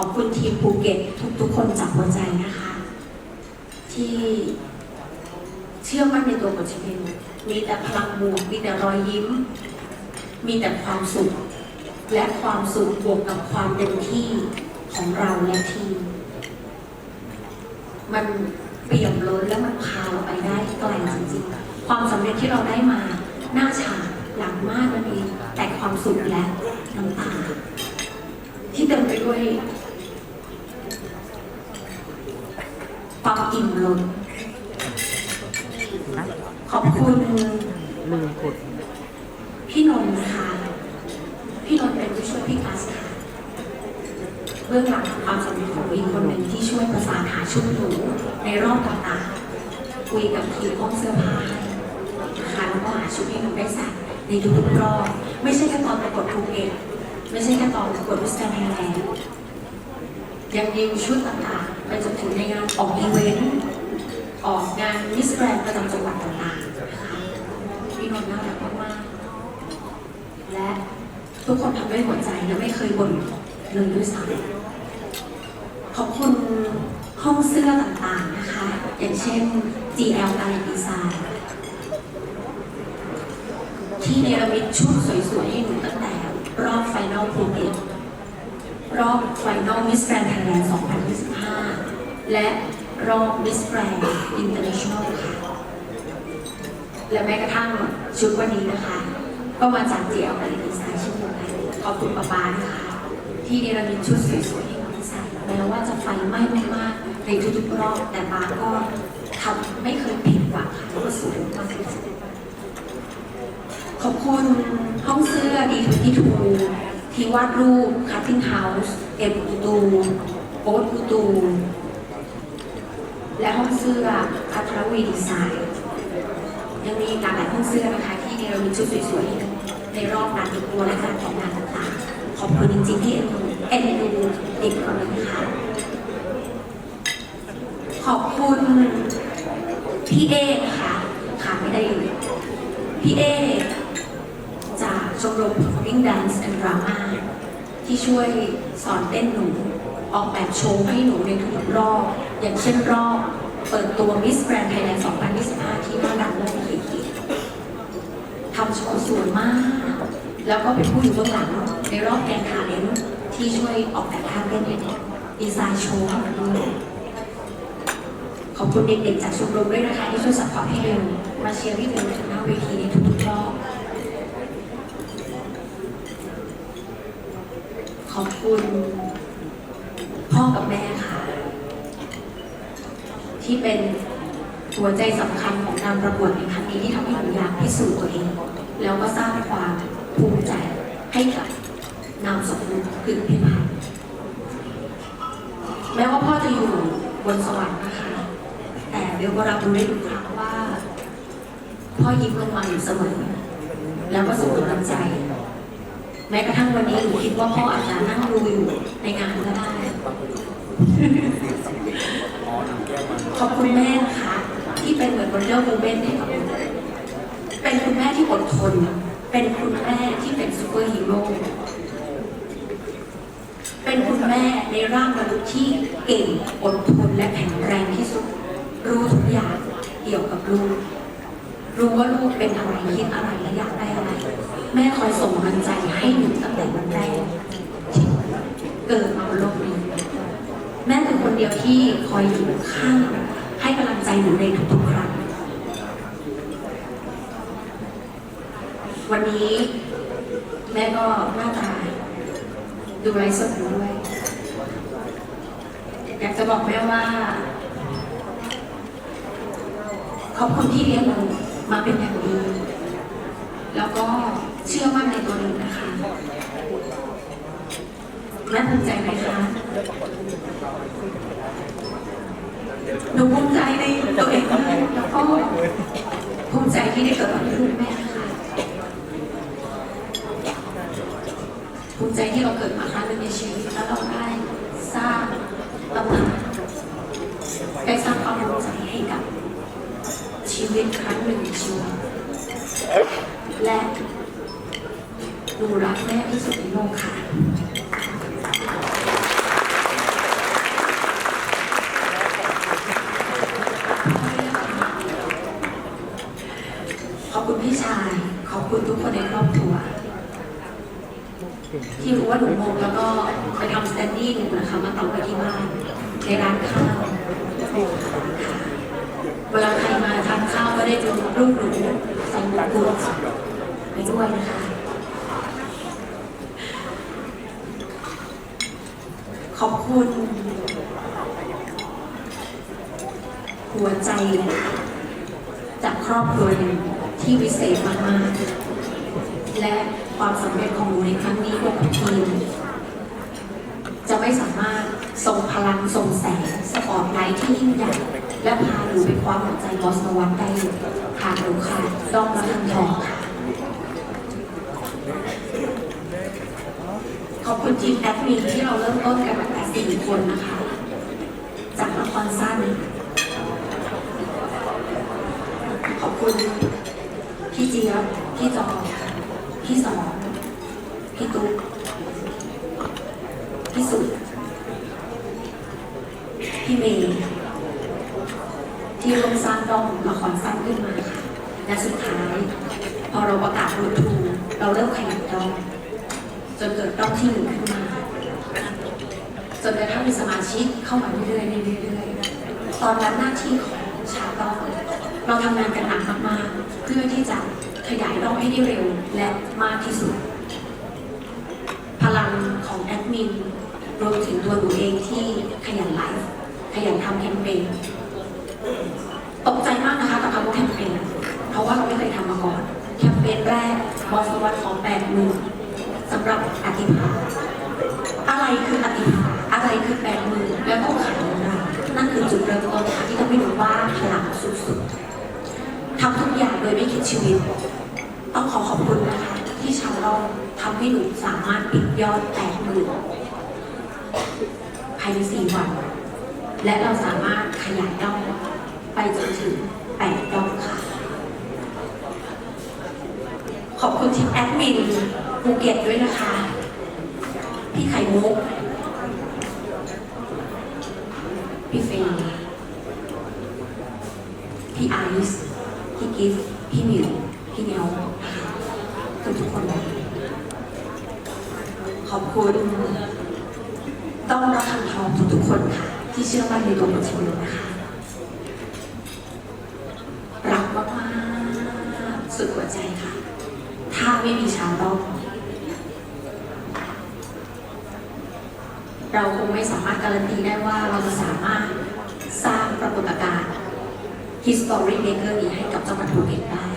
อบคุณทีมภูเก็ตทุกๆคนจากหัวใจนะคะ ที่เชื่อมั่นในตัวกฎชเพนมีแต่พลังบวก มีแต่รอยยิ้ม มีแต่ความสุข และความสุขบวกกับความเต็มที่ของเราและทีม มันเปี่ยมล้นและมันพาเราไปได้ไกลจริงๆ ความสำเร็จที่เราได้มาหน้าฉากหลังมากนั่นเองแต่ความสุขและน้ำตาที่เต็มไปด้วยความ อิ่มล้นขอบคุณลืมกดพี่นนท์นะคะพี่นนท์เป็นผู้ช่วยพี่กัสค่ะเบื้องหลังของความสำเร็จของอีกคนหนึ่งที่ช่วยประสานหาชุดหนูในรอบต่างๆคุยกับทีมห้องเสื้อผ้าให้นะคะแล้วก็หาชุดให้หนูได้ใส่ในทุกๆรอบ ไม่ใช่แค่ตอนประกวดภูเก็ตไม่ใช่แค่ตอนประกวดวิสแกนไทยแลนด์ ยังดิวชุดต่างๆไปจนถึงในงานออกอีเวนต์ออกงานมิสแกรนประจำจังหวัดต่างๆนะคะพี่นนท์น่ารักมากๆและทุกคนทำด้วยหัวใจและไม่เคยบ่นเลยด้วยซ้ำขอบคุณห้องเสื้อต่างๆนะคะ อย่างเช่น GL Gallery Design ที่เนรมิตชุดสวยๆให้หนูตั้งแต่รอบไฟนอลภูเก็ต รอบไฟนอลมิสแกรนด์ไทยแลนด์ 2025 และรอบมิสแกรนด์อินเตอร์เนชั่นแนลค่ะ และแม้กระทั่งชุดวันนี้นะคะ ก็มาจาก GL Gallery Design เช่นเดียวกันขอบคุณป้าบานะคะที่เนรมิตชุดสวยๆให้นูได้ใส่แม้ว่าจะไฟไหม้มากๆในทุกๆรอบแต่บาก็ทำไม่เคยผิดหวังค่ะแล้วก็สวยมากๆขอบคุณห้องเสื้อดีทูทีทู ที่วาดรูป Cutting House เอ็มอูตูโอ๊ตอูตู และห้องเสื้ออัทรวีดีไซน์ยังมีหลากหลายห้องเสื้อนะคะที่เนรมิตชุดสวยๆ ในรอบงานติดตัวและการออกงงานต่างๆ ขอบคุณจริงๆ ที่เอ็นดูเอ็นดูเด็กคนนี้ค่ะ ขอบคุณพี่เอนะคะขาดไม่ได้เลยพี่เอจาก ชมรม Performing Dance and Drama ที่ช่วยสอนเต้นหนู ออกแบบโชว์ให้หนูในทุกๆรอบ อย่างเช่นรอบ เปิดตัว Miss Grand Thailand 2025 ที่บ้านดังเลิศเกีทำโชว์สวยมาก แล้วก็เป็นผู้อยู่เบื้องหลัง ในรอบแกนคาเลนที่ช่วยออกแบบท่าเต้นให้ดีไซน์โชว์ให้หนูขอบคุณเด็กๆจากชมรมด้วยนะคะที่ช่วยสปอร์ตให้เบลมาเชียร์พี่เบลถึงหน้าเวทีในทุกๆรอบ ข อบคุณพ่อกับแม่ค่ะ ที่เป็นหัวใจสำคัญของการประกวดในครั้งนี้ที่ทำให้หนูอยากพิสูจน์ตัวเอง แล้วก็สร้างความภูมิใจให้กับนามสกุลคือพิพัฒน์แม้ว่าพ่อจะอยู่บนสวรรค์นะคะ แต่เบลก็รับรู้ได้ทุกครั้งว่า พ่อยิ้มลงมาอยู่เสมอ แล้วก็ส่งกำลังใจ แม้กระทั่งวันนี้หนูคิดว่าพ่ออาจจะนั่งดูอยู่ในงานก็ได้ ขอบคุณแม่นะคะ ที่เป็นเหมือนวันเดอร์วูแมนให้กับหนูเป็นคุณแม่ที่อดทน เป็นคุณแม่ที่เป็นซูเปอร์ฮีโร่เป็นคุณแม่ในร่างมนุษย์ที่เก่งอดทนและแข็งแรงที่สุด รู้ทุกอย่างเกี่ยวกับลูก รู้ว่าลูกเป็นอะไรคิดอะไรและอยากได้อะไร แม่คอยส่งกำลังใจให้หนูตั้งแต่วันแรกเกิดมาบนโลกนี้แม่เป็นคนเดียวที่คอยอยู่ข้างให้กำลังใจหนูในทุกๆครั้ง วันนี้แม่ก็หน้าตาดูไร้สดด้วย อยากจะบอกแม่ว่าขอบคุณที่เลี้ยงหนู มาเป็นอย่างดีแล้วก็เชื่อมั่นในตัวหนูนะคะแม่ภูมิใจไหมคะหนูภูมิใจในตัวเองมากแล้วก็ภูมิใจที่ได้เกิดมาเป็นลูกแม่ค่ะภูมิใจที่เราเกิดมาครั้งหนึ่งในชีวิตแล้วเราได้สร้างตำนานได้สร้างความภูมิใจให้กับชี วิตครั้งหนึ่งชัวร์และหนูรักแม่ที่สุดในโลกค่ะ ขอบคุณพี่ชาย ขอบคุณทุกคนในครอบครัว ที่รู้ว่าหนูโมงแล้วก็ไปทำสแตนดี้หนูนะคะ มาต่อไปที่บ้านในร้านข้าวเวลาใคร มาทานข้าวก็ได้จอรูปหนูใส่หมวกบุญไปด้วยนะคะ ขอบคุณ หัวใจจากครอบครัวหนึ่งที่วิเศษมากๆ และความสำเร็จของหนูในครั้งนี้กับทีมจะไม่สามารถส่งพลังส่งแสงสปอร์ตไลท์ที่ยิ่งใหญ่ และพาหนูไปคว้าหัวใจบอสนวัตได้หากหนูขาดดอมและทันทองค่ะ ขอบคุณทีมแอดมินที่เราเริ่มต้นกันตั้งแต่สี่คนนะคะ จากละครสั้น ขอบคุณพี่เจี๊ยบพี่จอพี่สองพี่ตุ๊กพี่สุดพี่เมย์ ที่ร่วมสร้างดอมละครสั้นขึ้นมาค่ะและสุดท้าย พอเราประกาศรูทูเราเริ่มขยันดอมจนเกิดรอบที่หนึ่งขึ้นมาจนกระทั่งมีสมาชิกเข้ามาเรื่อยๆเรื่อยๆตอนนั้นหน้าที่ของชาวดองเราทำงานกันหนักมากๆเพื่อที่จะขยายรอบให้ได้เร็วและมากที่สุด พลังของแอดมินรวมถึงตัวหนูเองที่ขยันไลฟ์ขยันทำแคมเปญ ตกใจมากนะคะกับคำว่าแคมเปญเพราะว่าเราไม่เคยทำมาก่อน แคมเปญแรกบอสวัตของแปดหมื่นสำหรับอธิภาอะไรคืออธิภาอะไรคือแปดหมื่นแล้วต้องขายอย่างไรนั่นคือจุดเริ่มต้นค่ะที่ทำให้หนูว่าพลังสุดๆทำทุกอย่างโดยไม่คิดชีวิต ต้องขอขอบคุณนะคะที่ชาวเราทำให้หนูสามารถปิดยอดแปดหมื่นภายในสี่วัน และเราสามารถขยายยอด ไปจนถึงแปดอดค่ะ ขอบคุณทีมแอดมินภูเก็ตด้วยนะคะ พี่ไข่มุก พี่เฟย์พี่ไอซ์พี่กิฟต์พี่มิวพี่เนลนะคะทุกทุกคนเลยขอบคุณ ต้องรับคำทองทุกๆคนค่ะ ที่เชื่อมั่นในตัวบุชนนะคะ สุดหัวใจค่ะ ถ้าไม่มีชาวต้องเราคงไม่สามารถการันตีได้ว่าเราจะสามารถสร้างปรากฏการณ์ History Maker นี้ให้กับจังหวัดภูเก็ตได้